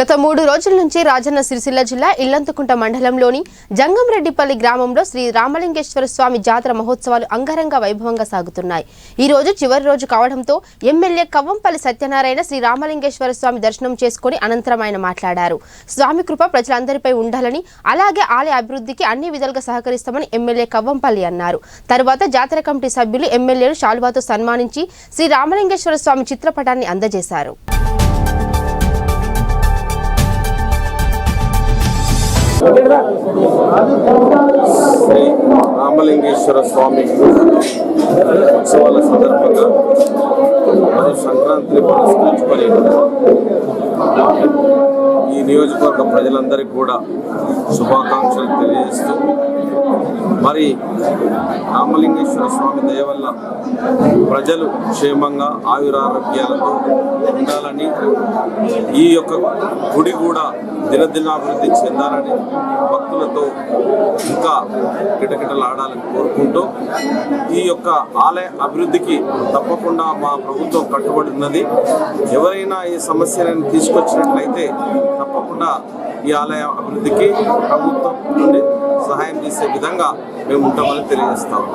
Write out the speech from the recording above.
గత మూడు రోజుల నుంచి రాజన్న సిరిసిల్ల జిల్లా ఇల్లంతకుంట మండలంలోని జంగంరెడ్డిపల్లి గ్రామంలో శ్రీ రామలింగేశ్వర స్వామి జాతర మహోత్సవాలు అంగరంగ వైభవంగా సాగుతున్నాయి. ఈ రోజు చివరి రోజు కావడంతో ఎమ్మెల్యే కవ్వంపల్లి సత్యనారాయణ శ్రీ రామలింగేశ్వర స్వామి దర్శనం చేసుకుని అనంతరం ఆయన మాట్లాడారు. స్వామి కృప ప్రజలందరిపై ఉండాలని అలాగే ఆలయ అభివృద్ధికి అన్ని విధాలుగా సహకరిస్తామని ఎమ్మెల్యే కవ్వంపల్లి అన్నారు. తరువాత జాతర కమిటీ సభ్యులు ఎమ్మెల్యేను శాలువాతో సన్మానించి శ్రీ రామలింగేశ్వర స్వామి చిత్రపటాన్ని అందజేశారు. శ్రీ రామలింగేశ్వర స్వామి ఉత్సవాల సందర్భంగా మరియు సంక్రాంతిని పురస్కరించుకొని ఈ నియోజకవర్గ ప్రజలందరికీ కూడా శుభాకాంక్షలు తెలియజేస్తూ మరి రామలింగేశ్వర స్వామి దయ వల్ల ప్రజలు క్షేమంగా ఆయురారోగ్యాలతో ఉండాలని ఈ యొక్క గుడి కూడా దినదినాభివృద్ధి చెందాలని భక్తులతో ఇంకా కిటకిటలాడాలని కోరుకుంటూ ఈ యొక్క ఆలయ అభివృద్ధికి తప్పకుండా మా ప్రభుత్వం కట్టుబడి ఉన్నది. ఎవరైనా ఈ సమస్యలను తీసుకొచ్చినట్లయితే తప్పకుండా ఈ ఆలయ అభివృద్ధికి ప్రభుత్వం నుండి సహాయం చేసే విధంగా మేము ఉంటామని తెలియజేస్తాము.